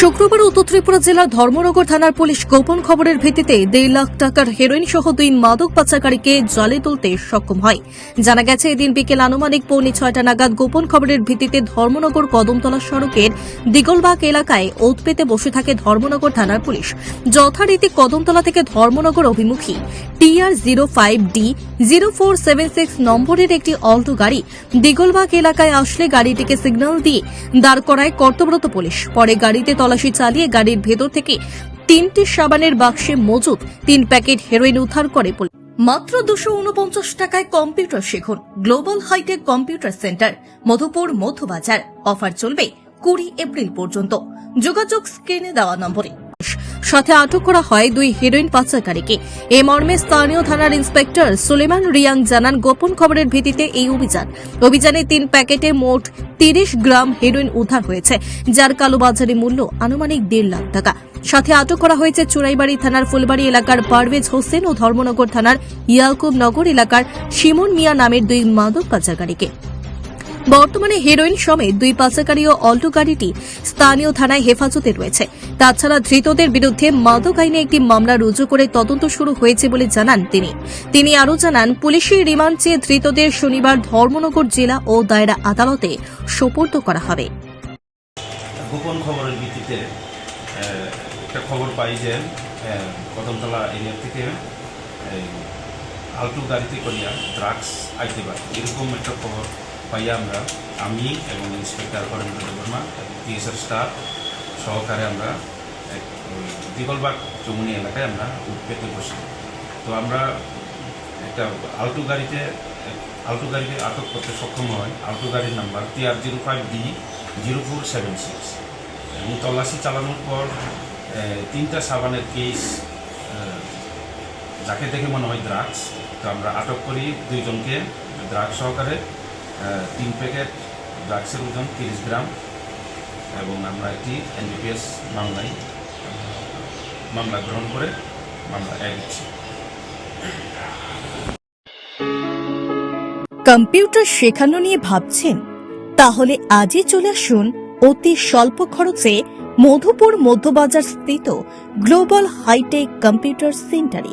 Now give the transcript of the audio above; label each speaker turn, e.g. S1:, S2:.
S1: শুক্রবার উত্তর ত্রিপুরা জেলার ধর্মনগর থানার পুলিশ গোপন খবরের ভিত্তিতে দেড় লাখ টাকার হেরোইন সহ দুই মাদক পাচারকারীকে জালে তুলতে সক্ষম হয়। জানা গেছে, এদিন বিকেল আনুমানিক পৌনে ছয়টা নাগাদ গোপন খবরের ভিত্তিতে ধর্মনগর কদমতলা সড়কের দিগলবাগ এলাকায় ওত পেতে বসে থাকে ধর্মনগর থানার পুলিশ। যথারীতি কদমতলা থেকে ধর্মনগর অভিমুখী। TR zero five D zero four seven six নম্বরের একটি অল্টো গাড়ি দিগলবাগ এলাকায় আসলে গাড়িটিকে সিগন্যাল দিয়ে দাঁড় করায় কর্তব্যরত পুলিশ। পরে গাড়িতে তল্লাশি চালিয়ে গাড়ির ভেতর থেকে তিনটি সাবানের বাক্সে মজুদ তিন প্যাকেট হেরোইন উদ্ধার করে পুলিশ। মাত্র দুশো উনপঞ্চাশ টাকায় কম্পিউটার শিখুন, global hitech computer centre, Madhupur Madhyabazar. Offer চলবে কুড়ি এপ্রিল পর্যন্ত। যোগাযোগ স্ক্রিনে দেওয়া নম্বরে। সাথে আটক করা হয় দুই হিরোইন পাচারকারীকে। এ মর্মে স্থানীয় থানার ইন্সপেক্টর সুলেমান রিয়াং জানান, গোপন খবরের ভিত্তিতে এই অভিযান। অভিযানে তিন প্যাকেটে মোট তিরিশ গ্রাম হেরোইন উদ্ধার হয়েছে, যার কালোবাজারি মূল্য আনুমানিক দেড় লাখ টাকা। সাথে আটক করা হয়েছে চুরাইবাড়ি থানার ফুলবাড়ি এলাকার পারভেজ হোসেন ও ধর্মনগর থানার ইয়াকুব নগর এলাকার শিমন মিয়া নামের দুই মাদক পাচারকারীকে। বর্তমানে হেরোইন সমেত দুই পাচারকারী ও অল্টো গাড়িটি স্থানীয় থানায় হেফাজতে রয়েছে। তাছাড়া ধৃতদের বিরুদ্ধে মাদক আইনে একটি মামলা রুজু করে তদন্ত শুরু হয়েছে বলে জানান তিনি। তিনি আরও জানান পুলিশি রিমান্ড চেয়ে ধৃতদের শনিবার ধর্মনগর জেলা ও দায়রা আদালতে সোপর্দ করা হবে।
S2: গোপন খবরের ভিত্তিতে একটা খবর পাই যে কদমতলা থেকে আলটু গাড়িতে করিয়া ড্রাগস আইতে পারে। এরকম একটা খবর পাইয়া আমরা। আমি এবং inspector Harendra Debbarma TSR staff সহকারে আমরা এক, দিগলবাগ চৌমুনি এলাকায় আমরা উৎপেতে বসি। তো আমরা একটা আলটু গাড়িতে আলটু গাড়িকে আটক করতে সক্ষম হয়। আলটু গাড়ির number TR zero five D zero four seven six এবং তল্লাশি চালানোর পর তিনটা সাবানের কেস যাকে দেখে মনে হয় ড্রাগস তো আমরা আটক করি দুইজনকে ড্রাগস সহকারে। তিন প্যাকেট ড্রাগসের ওজন তিরিশ গ্রাম এবং আমরা একটি এনডিপিএস মামলায়, মামলা গ্রহণ করে মামলা দিচ্ছি।
S1: কম্পিউটার শেখানো নিয়ে ভাবছেন? তাহলে আজই চলে আসুন অতি স্বল্প খরচে মধুপুর মধ্যবাজার স্থিত গ্লোবাল হাইটেক কম্পিউটার সেন্টারে।